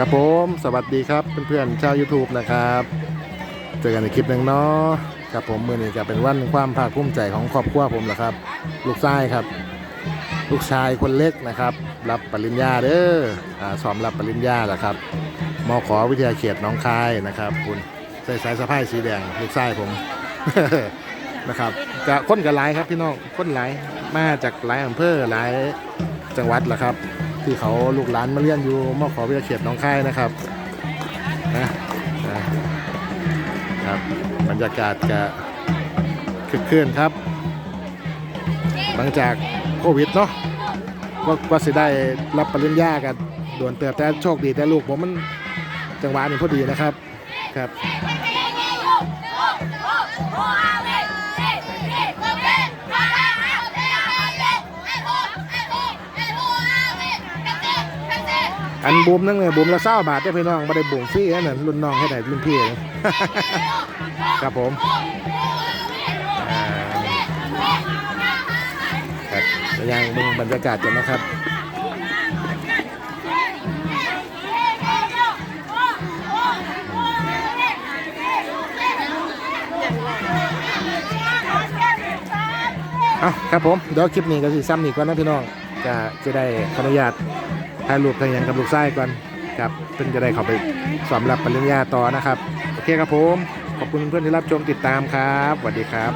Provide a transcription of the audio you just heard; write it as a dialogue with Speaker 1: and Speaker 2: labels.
Speaker 1: ครับผม สวัสดีครับเพื่อนๆชาว YouTube นะครับ เจอกันในคลิปหนึ่งเนาะครับผมมือนี้ก็เป็นวันความภาคภูมิใจของครอบครัวผมแหละครับ ลูกชายครับ ลูกชายคนเล็กนะครับ รับปริญญาเด้ออ่าสอมรับปริญญาแหละครับมขอวิทยาเขตหน้องคายนะครับ คุณใส่สายสะพายสีแดงลูกชายผม นะครับกะค้นกับหลายครับพี่น้องค้นหลายมาจากหลายอำเภอหลายจังหวัดแหละครับ ที่เขาลูกหลานมาเรียนอยู่มอขอวิทยาเขตน้องคายนะครับนะนะครับบรรยากาศจะคึกคืนครับ หลังจากโควิดเนาะก็ก็สิได้รับปริญญากันด่วนเติบแต่โชคดีแต่ลูกผมมันจังหวะนี้พอดีนะครับครับ อันบูมนั่งเลยบูมละเศร้าบาทได้พี่น้องไม่ได้บูมฟรีนะนั่นรุ่นน้องให้ได้รุ่นพี่ครับผมครับยังเบึงบรรยากาศกันนะครับเอาครับผมเดี๋ยวคลิปนี้ก็สิซ้ำนี่ก่อนนะพี่น้องจะจะได้ขออนุญาต ถ่ายรูปทางยังกับลูกไส้ก่อนครับเพื่อนจะได้เข้าไปสอบรับปริญญาต่อนะครับ โอเคครับผม ขอบคุณเพื่อนที่รับชมติดตามครับสวัสดีครับ